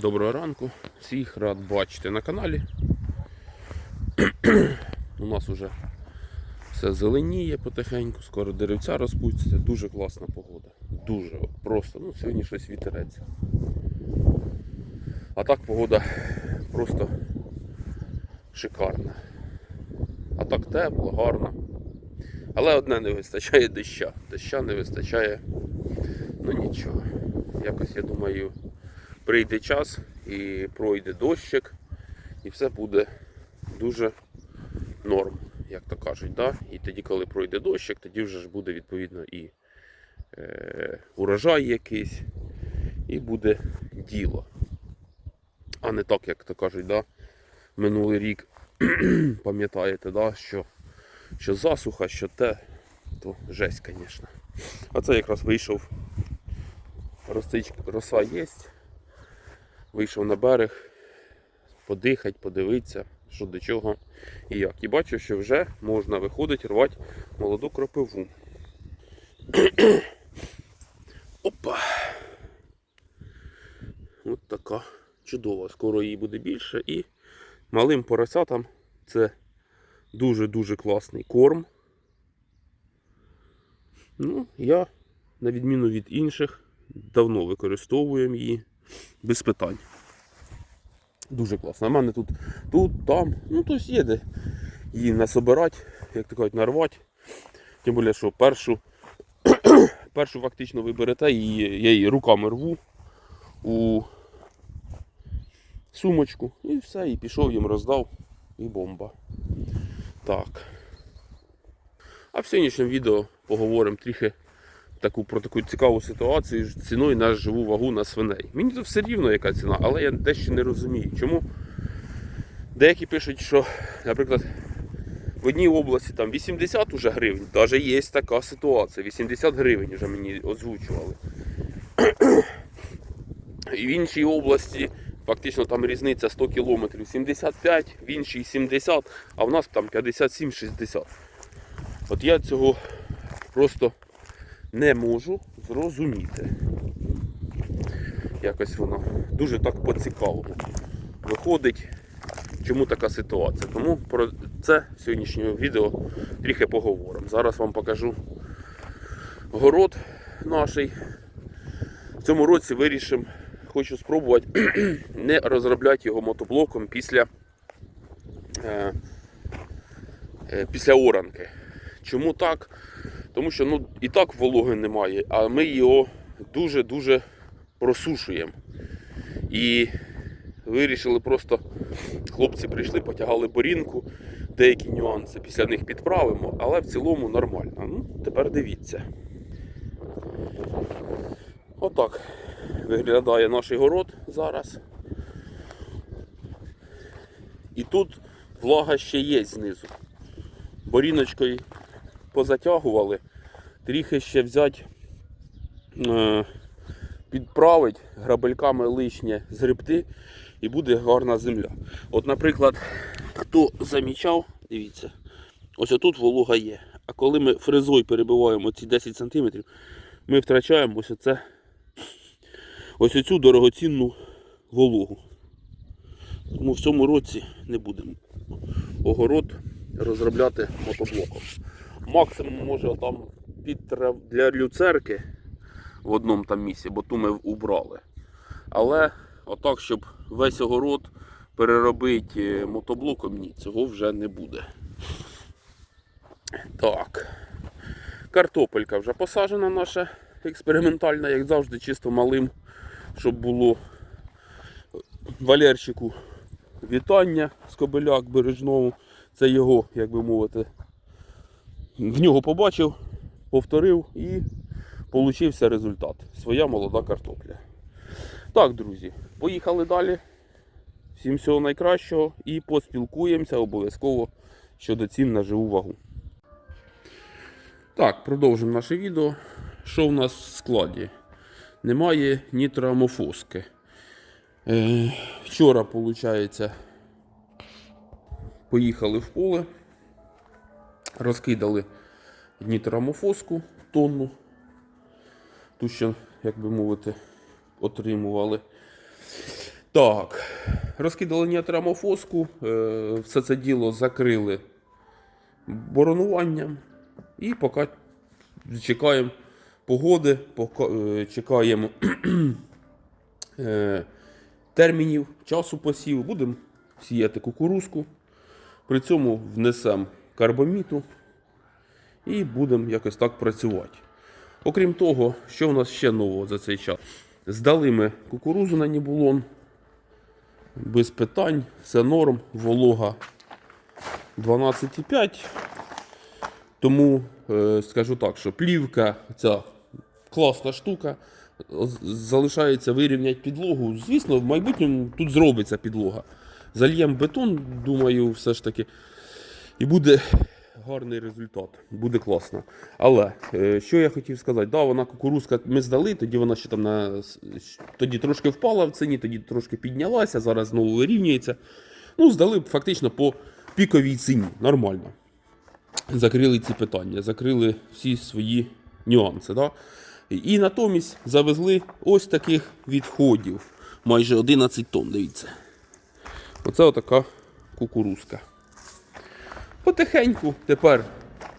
Доброго ранку, всіх рад бачити на каналі. У нас вже все зеленіє потихеньку, скоро деревця розпустяться. Дуже класна погода. Дуже просто. Ну, сьогодні щось вітереться. А так погода просто шикарна. А так тепло, гарно. Але одне не вистачає доща. Доща не вистачає. Ну нічого. Якось я думаю, прийде час і пройде дощик, і все буде дуже норм, як то кажуть. Да? І тоді, коли пройде дощик, тоді вже ж буде відповідно і е, урожай якийсь, і буде діло. А не так, як то кажуть, да? минулий рік, пам'ятаєте, да? що, що засуха, що те, то жесть, звісно. А це якраз вийшов. Росич, роса є. Вийшов на берег, подихати, подивитися, що до чого і як. І бачу, що вже можна виходити рвати молоду кропиву. Опа! От така чудова. Скоро її буде більше. І малим поросятам це дуже-дуже класний корм. Ну, я, на відміну від інших, давно використовуємо її без питань. Дуже класно. У мене тут, тут, там, ну тобто є де її насобирати, як то кажуть, нарвати. Тим більше, що першу, першу фактично ви берете, її, я її руками рву у сумочку і все, і пішов їм роздав і бомба. Так. А в сьогоднішньому відео поговоримо трохи таку, про таку цікаву ситуацію з ціною на живу вагу на свиней. Мені тут все рівно яка ціна, але я дещо не розумію. Чому деякі пишуть, що, наприклад, в одній області там 80 уже гривень, навіть є така ситуація, 80 гривень вже мені озвучували. І в іншій області фактично там різниця 100 кілометрів 75, в іншій 70, а в нас там 57-60. От я цього просто не можу зрозуміти. Якось воно дуже так по-цікавому виходить, чому така ситуація. Тому про це в сьогоднішнього відео трохи поговоримо. Зараз вам покажу город наш. В цьому році вирішимо, хочу спробувати не розробляти його мотоблоком після, е, е, після оранки. Чому так? Тому що ну, і так вологи немає, а ми його дуже-дуже просушуємо. І вирішили просто, хлопці прийшли, потягали борінку, деякі нюанси після них підправимо, але в цілому нормально. Ну, тепер дивіться. Отак виглядає наш город зараз. І тут влага ще є знизу. Боріночкою позатягували, трохи ще взяти, е, підправити грабельками лишнє згребти і буде гарна земля. От, наприклад, хто замічав, дивіться, ось отут волога є. А коли ми фрезою перебиваємо ці 10 см, ми втрачаємо ось оце, ось оцю дорогоцінну вологу. Тому в цьому році не будемо огород розробляти мотоблоком. Максимум може там під трав- для люцерки в одному там місці, бо ту ми убрали. Але отак, щоб весь огород переробити мотоблоком, ні, цього вже не буде. Так. Картопелька вже посаджена наша експериментальна, як завжди, чисто малим, щоб було Валерчику вітання з Кобиляк Бережному. Це його, як би мовити, в нього побачив, повторив і получився результат. Своя молода картопля. Так, друзі, поїхали далі. Всім всього найкращого і поспілкуємося обов'язково щодо цін на живу вагу. Так, продовжимо наше відео. Що в нас в складі? Немає нітроамофоски. Е, вчора, виходить, поїхали в поле, розкидали нітроамофоску тонну. Ту, що, як би мовити, отримували. Так, розкидали трамофоску, е, все це діло закрили боронуванням і поки чекаємо погоди, пока- е, чекаємо е, термінів, часу посіву, будемо сіяти кукурузку. При цьому внесемо карбаміту і будемо якось так працювати. Окрім того, що в нас ще нового за цей час? Здали ми кукурузу на нібулон. Без питань, все норм, волога 12,5. Тому е, скажу так, що плівка ця класна штука. Залишається вирівняти підлогу. Звісно, в майбутньому тут зробиться підлога. Зальємо бетон, думаю, все ж таки. І буде гарний результат, буде класно. Але е, що я хотів сказати, да, вона кукурузка ми здали, тоді вона ще там на тоді трошки впала в ціні, тоді трошки піднялася, зараз знову вирівнюється. Ну, здали фактично по піковій ціні. Нормально. Закрили ці питання, закрили всі свої нюанси. Да? І натомість завезли ось таких відходів. Майже 11 тонн, дивіться. Оце отака кукурузка. Потихеньку тепер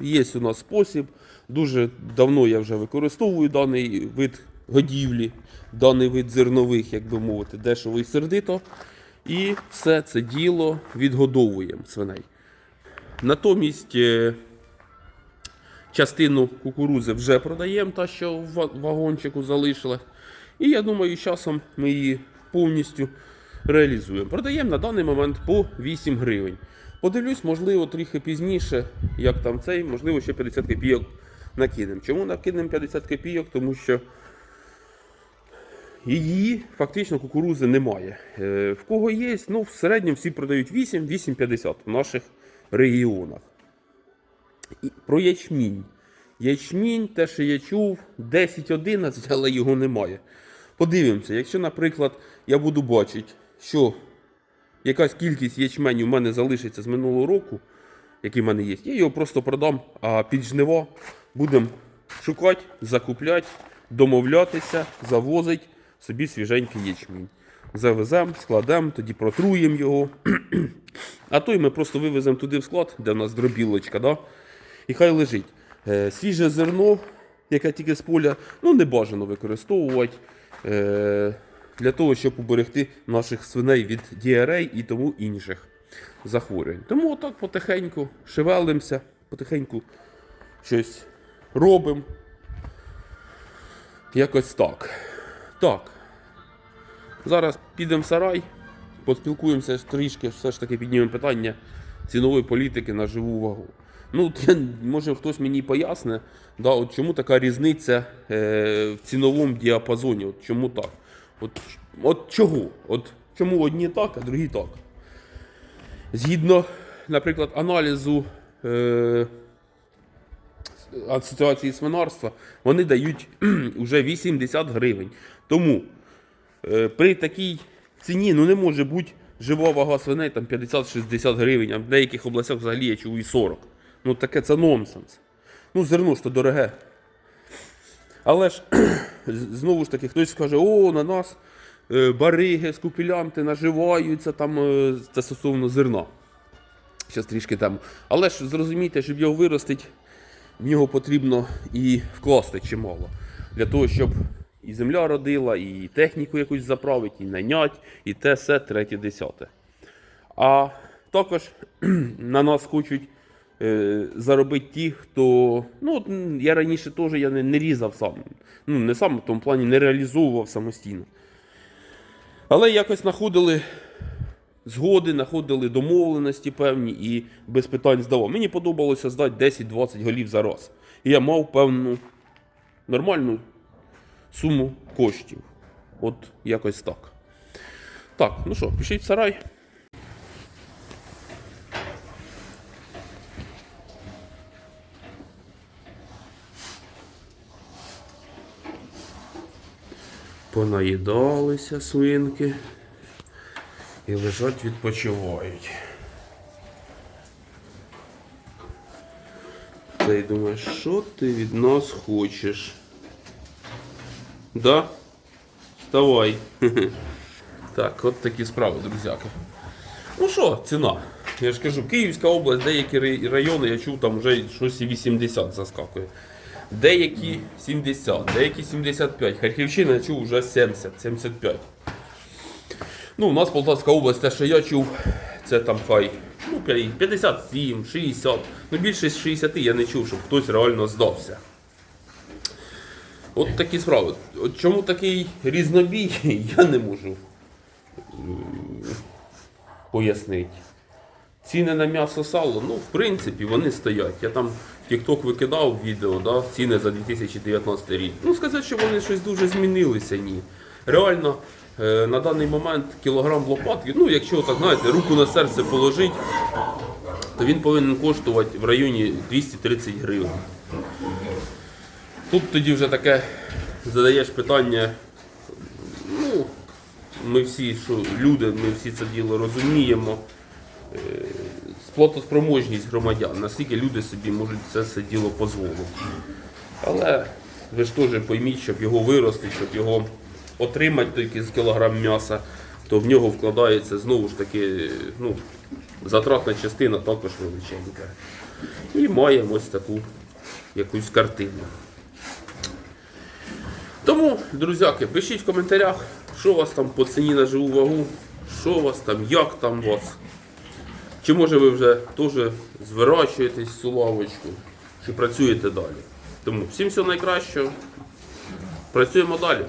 є у нас спосіб. Дуже давно я вже використовую даний вид годівлі, даний вид зернових, як би мовити, дешево і сердито. І все це діло відгодовуємо свиней. Натомість е, частину кукурузи вже продаємо, та що в вагончику залишилась. І я думаю, часом ми її повністю реалізуємо. Продаємо на даний момент по 8 гривень. Подивлюсь, можливо, трохи пізніше, як там цей, можливо, ще 50 копійок накинемо. Чому накинемо 50 копійок? Тому що її фактично кукурузи немає. Е, В кого є, ну в середньому всі продають 8, 8,50 в наших регіонах. І про ячмінь. Ячмінь, те, що я чув, 10-11, але його немає. Подивимося, якщо, наприклад, я буду бачити, що якась кількість ячменю в мене залишиться з минулого року, який в мене є, я його просто продам, а під жниво будемо шукати, закупляти, домовлятися, завозити собі свіженький ячмінь. Завеземо, складемо, тоді протруємо його. А той ми просто вивеземо туди в склад, де в нас дробілочка, да? і хай лежить. Е, свіже зерно, яке тільки з поля, ну не бажано використовувати е, для того, щоб уберегти наших свиней від діарей і тому інших захворювань. Тому отак потихеньку шевелимося, потихеньку щось робимо. Якось так. Так. Зараз підемо в сарай, поспілкуємося трішки, все ж таки піднімемо питання цінової політики на живу вагу. Ну, може хтось мені поясне, да, от чому така різниця е, в ціновому діапазоні? От чому так? От, от чого? От чому одні так, а другі так? Згідно, наприклад, аналізу е, асоціації свинарства, вони дають вже 80 гривень. Тому е, при такій ціні ну, не може бути жива вага свиней там 50-60 гривень, а в деяких областях взагалі я чув і 40. Ну таке це нонсенс. Ну, зерно ж то дороге. Але ж знову ж таки, хтось скаже, о, на нас е, бариги, скупілянти наживаються там е, це стосовно зерна. Щас трішки там. Але ж зрозумійте, щоб його виростити, в нього потрібно і вкласти чимало. Для того, щоб і земля родила, і техніку якусь заправити, і найнять, і те, все, третє, десяте. А також на нас хочуть заробити ті, хто. Ну, от, я раніше теж я не, не різав сам. Ну, не сам в тому плані не реалізовував самостійно. Але якось знаходили згоди, знаходили домовленості певні і без питань здавав. Мені подобалося здати 10-20 голів за раз. І я мав певну нормальну суму коштів. От якось так. Так, ну що, пишіть в сарай. Понаїдалися свинки і лежать відпочивають. Та й думаєш, що ти від нас хочеш? Да? Вставай. Так, от такі справи, друзяки. Ну що, ціна? Я ж кажу, Київська область, деякі райони, я чув, там вже щось і 80 заскакує. Деякі 70, деякі 75. Харківщина чув вже 70, 75. Ну, у нас Полтавська область, те, що я чув, це там хай ну, 57, 60. Ну, більше 60 я не чув, щоб хтось реально здався. От такі справи. От чому такий різнобій, я не можу пояснити. Ціни на м'ясо сало, ну, в принципі, вони стоять. Я там в TikTok викидав відео, да, ціни за 2019 рік. Ну, сказати, що вони щось дуже змінилися, ні. Реально, е, на даний момент кілограм лопатки, ну, якщо так, знаєте, руку на серце положить, то він повинен коштувати в районі 230 гривень. Тут тоді вже таке задаєш питання, ну, ми всі, що люди, ми всі це діло розуміємо. Е, Сплатоспроможність громадян, наскільки люди собі можуть це все діло дозволити. Але ви ж теж пойміть, щоб його виростити, щоб його отримати той якийсь кілограм м'яса, то в нього вкладається знову ж таки ну, затратна частина також величенька. І маємо ось таку якусь картину. Тому, друзяки, пишіть в коментарях, що у вас там по ціні на живу вагу, що у вас там, як там у вас. Чи може ви вже теж зворачуєтесь цю лавочку, чи працюєте далі. Тому всім всього найкращого. Працюємо далі.